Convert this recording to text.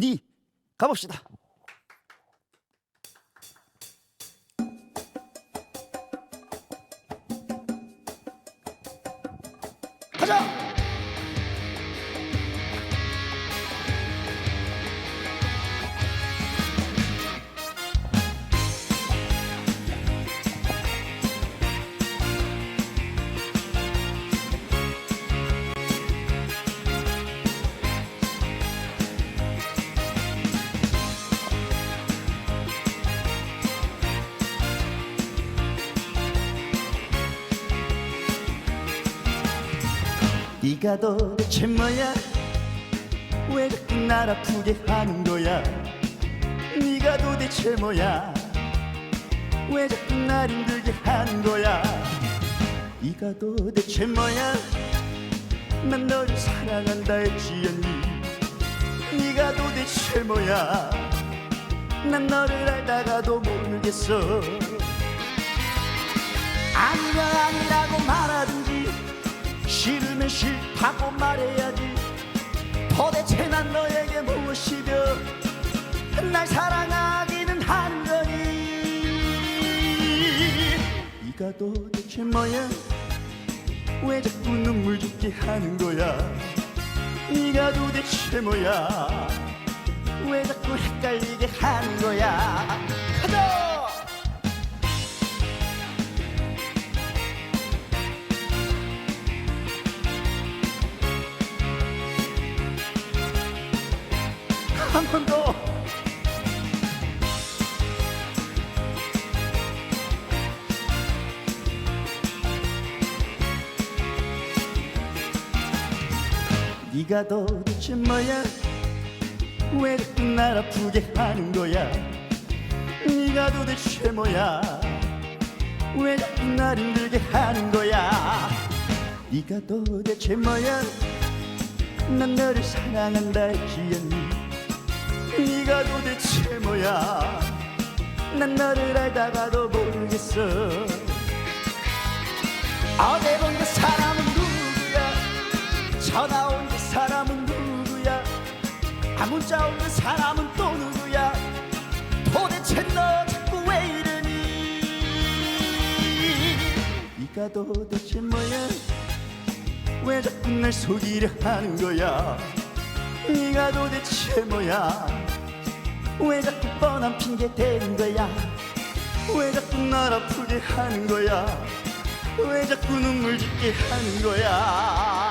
니 가봅시다. 가자. 네가 도대체 뭐야? 왜 자꾸 날 아프게 하는 거야? 네가 도대체 뭐야? 왜 자꾸 날 힘들게 하는 거야? 네가 도대체 뭐야? 난 너를 사랑한다 했지 않니? 네가 도대체 뭐야? 난 너를 알다가도 모르겠어 아니면 아니라고 말하든지 날 사랑하기는 한 거니. 네가 도대체 뭐야? 왜 자꾸 눈물 짓게 하는 거야? 네가 도대체 뭐야? 왜 자꾸 헷갈리게 하는 거야? 가자! 한 번 더. 네가 도대체 뭐야? 왜 자꾸 날 아프게 하는 거야? 네가 도대체 뭐야? 왜 자꾸 날 힘들게 하는 거야? 네가 도대체 뭐야? 난 너를 사랑한다 했지 않니? 네가 도대체 뭐야 난 너를 알다가도 모르겠어 어제 본 온그 사람은 또 누구야? 도대체 너 자꾸 왜 이러니? 네가 도대체 뭐야? 왜 자꾸 날 속이려 하는 거야? 네가 도대체 뭐야? 왜 자꾸 뻔한 핑계 대는 거야? 왜 자꾸 날 아프게 하는 거야? 왜 자꾸 눈물 짓게 하는 거야